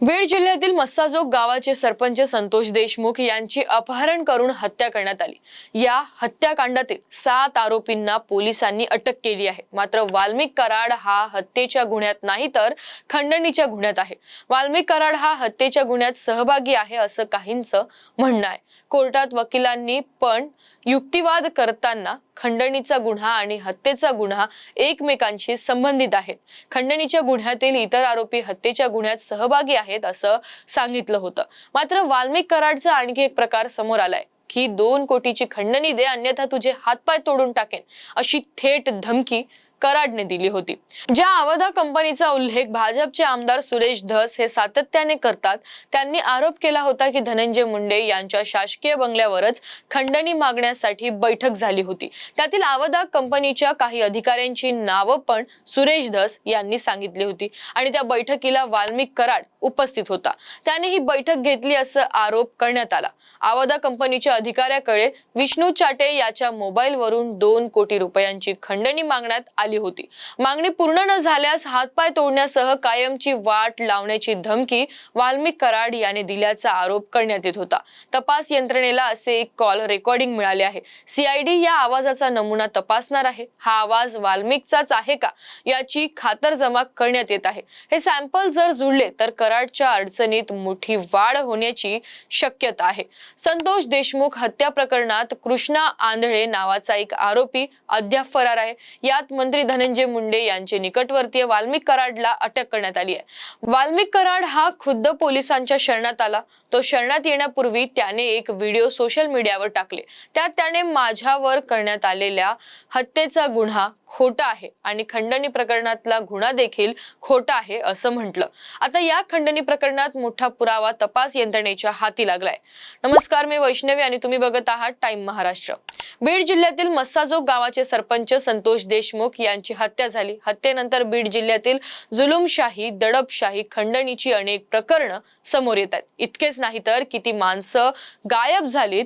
बीड जिल्ह्यातील मस्साजोग गावाचे सरपंच संतोष देशमुख यांची अपहरण करून हत्या करण्यात आली. या हत्याकांडातील सात आरोपींना पोलिसांनी अटक केली आहे. मात्र वाल्मिक कराड हा हत्येच्या गुन्ह्यात नाही तर खंडणीच्या गुन्ह्यात आहे. वाल्मिक कराड हा हत्येच्या गुन्ह्यात सहभागी आहे असं काहींचं म्हणणं आहे. कोर्टात वकिलांनी पण युक्तिवाद करताना खंडणीचा गुन्हा आणि हत्येचा गुन्हा एकमेकांशी संबंधित आहेत. खंडणीच्या गुन्ह्यातील इतर आरोपी हत्येच्या गुन्ह्यात सहभागी आहेत असं सांगितलं होतं. मात्र वाल्मिक कराडचा आणखी एक प्रकार समोर आलाय की दोन कोटीची खंडणी दे अन्यथा तुझे हातपाय तोडून टाकेन अशी थेट धमकी कराडने दिली होती. ज्या आवधा कंपनीचा उल्लेख भाजपचे आमदार सुरेश धस हे सातत्याने करतात त्यांनी आरोप केला होता की धनंजय मुंडे यांच्या शासकीय बंगल्यावरच खंडणी मागण्यासाठी बैठक झाली होती. त्यातील आवदा कंपनीच्या काही अधिकाऱ्यांची नावं पण सुरेश धस यांनी सांगितली होती आणि त्या बैठकीला वाल्मिक कराड उपस्थित होता. त्याने ही बैठक घेतली असं आरोप करण्यात आला. आवदा कंपनीच्या अधिकाऱ्याकडे विष्णू चाटे याच्या मोबाईलवरून दोन कोटी रुपयांची खंडणी मागण्यात आली आली होती. मागणी पूर्ण न झाल्यास हातपाय तोडण्यासह कायमची वाट लावण्याची धमकी वाल्मिक कराड याने दिल्याचा आरोप करण्यात येत होता. तपास यंत्रणेला असे एक कॉल रेकॉर्डिंग मिळाले आहे. सीआयडी या आवाजाचा नमुना तपासणार आहे. हा आवाज वाल्मिकचाच आहे का? याची खातरजमा करण्यात येत आहे. हे सॅम्पल जर जुळले तर कराडच्या अडचणीत मोठी वाढ होण्याची शक्यता आहे. संतोष देशमुख हत्या प्रकरणात कृष्णा आंधळे नावाचा एक आरोपी अद्याप फरार आहे. यात मंत्री धनंजय मुंडे यांचे निकटवर्तीय वाल्मिक कराडला अटक करण्यात आली आहे. वाल्मिक कराड हा खुद्द पोलिसांच्या शरणात आला. तो शरणात येण्यापूर्वी त्याने एक व्हिडिओ सोशल मीडियावर टाकले. त्यात त्याने माझ्यावर करण्यात आलेल्या हत्येचा गुन्हा खोटा आहे आणि खंडणी प्रकरणातला गुन्हा देखील खोटा आहे असं म्हटलं. आता या खंडणी प्रकरणात मोठा पुरावा तपास यंत्रणेच्या हाती लागलाय. नमस्कार मी वैष्णवी आणि तुम्ही बघत आहात टाइम महाराष्ट्र. बीड जिल्ह्यातील मस्साजोग गावाचे सरपंच संतोष देशमुख यांची हत्या झाली. हत्येनंतर बीड जिल्ह्यातील जुलुमशाही दडपशाही खंडणीची अनेक प्रकरणं समोर येत आहेत. इतकेच नाही तर किती माणसं गायब झालीत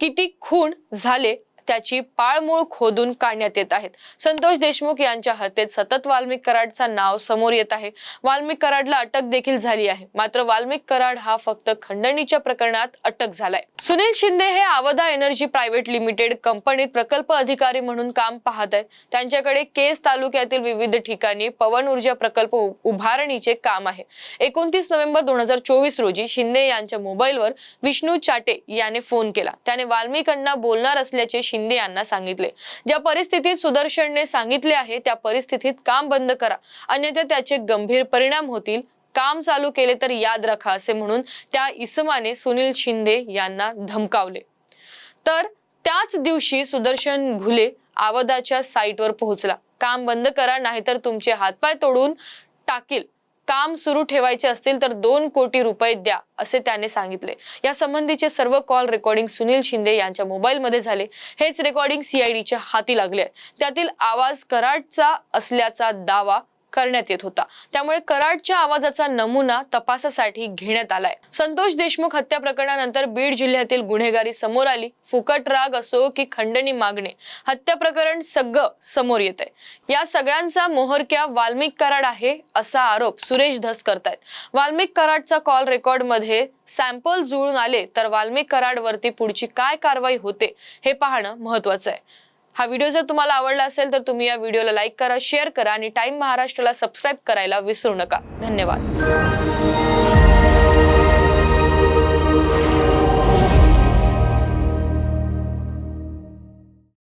किती खून झाले त्याची पाळमूळ खोदून काढण्यात येत आहेत. संतोष देशमुख यांच्या हत्येत सतत वाल्मिक कराडचा नाव समोर येत आहे. वाल्मिक कराडला अटक देखील झाली आहे. मात्र वाल्मिक कराड हा फक्त खंडणीच्या प्रकरणात अटक झालाय. सुनील शिंदे हे आवदा एनर्जी प्रायव्हेट लिमिटेड कंपनीत प्रकल्प अधिकारी म्हणून काम पाहत आहेत. त्यांच्याकडे केस तालुक्यातील विविध ठिकाणी पवन ऊर्जा प्रकल्प उ- उभारणीचे काम आहे. एकोणतीस नोव्हेंबर दोन हजार चोवीस रोजी शिंदे यांच्या मोबाईलवर विष्णू चाटे याने फोन केला. त्याने वाल्मिकांना बोलणार असल्याचे शिंदे यांना सांगितले. ज्या परिस्थितीत सुदर्शनने सांगितले आहे त्या परिस्थितीत काम बंद करा. अन्यथा त्याचे गंभीर परिणाम होतील. काम चालू केले तर याद रखा असे म्हणून त्या इसमाने सुनील शिंदे यांना धमकावले. तर त्याच दिवशी सुदर्शन घुले आवदाच्या साईटवर पोहोचला. काम बंद करा नाहीतर तुमचे हातपाय तोडून टाकील. काम सुरू ठेवायचे असतील तर दोन कोटी रुपये द्या असे त्याने सांगितले. या संबंधीचे सर्व कॉल रेकॉर्डिंग सुनील शिंदे यांच्या मोबाईलमध्ये झाले. हेच रेकॉर्डिंग सीआयडीच्या हाती लागले त्यातील आवाज कराडचा असल्याचा दावा करण्यात येत होता. त्यामुळे कराडच्या आवाजाचा नमुना तपासासाठी घेण्यात आलाय. संतोष देशमुख हत्या प्रकरणानंतर बीड जिल्ह्यातील गुन्हेगारी समोर आली. फुकट राग असो की खंडणी मागणे हत्या प्रकरण सगळं समोर येत आहे या सगळ्यांचा मोहरक्या वाल्मिक कराड आहे असा आरोप सुरेश धस करतायत. वाल्मिक कराडचा कॉल रेकॉर्डमध्ये सॅम्पल जुळून आले तर वाल्मिक कराडवरती पुढची काय कारवाई होते हे पाहणं महत्वाचं आहे. हा व्हिडिओ जर तुम्हाला आवडला असेल तर तुम्ही या व्हिडिओला लाईक करा शेअर करा आणि टाइम महाराष्ट्राला सबस्क्राईब करायला विसरू नका. धन्यवाद.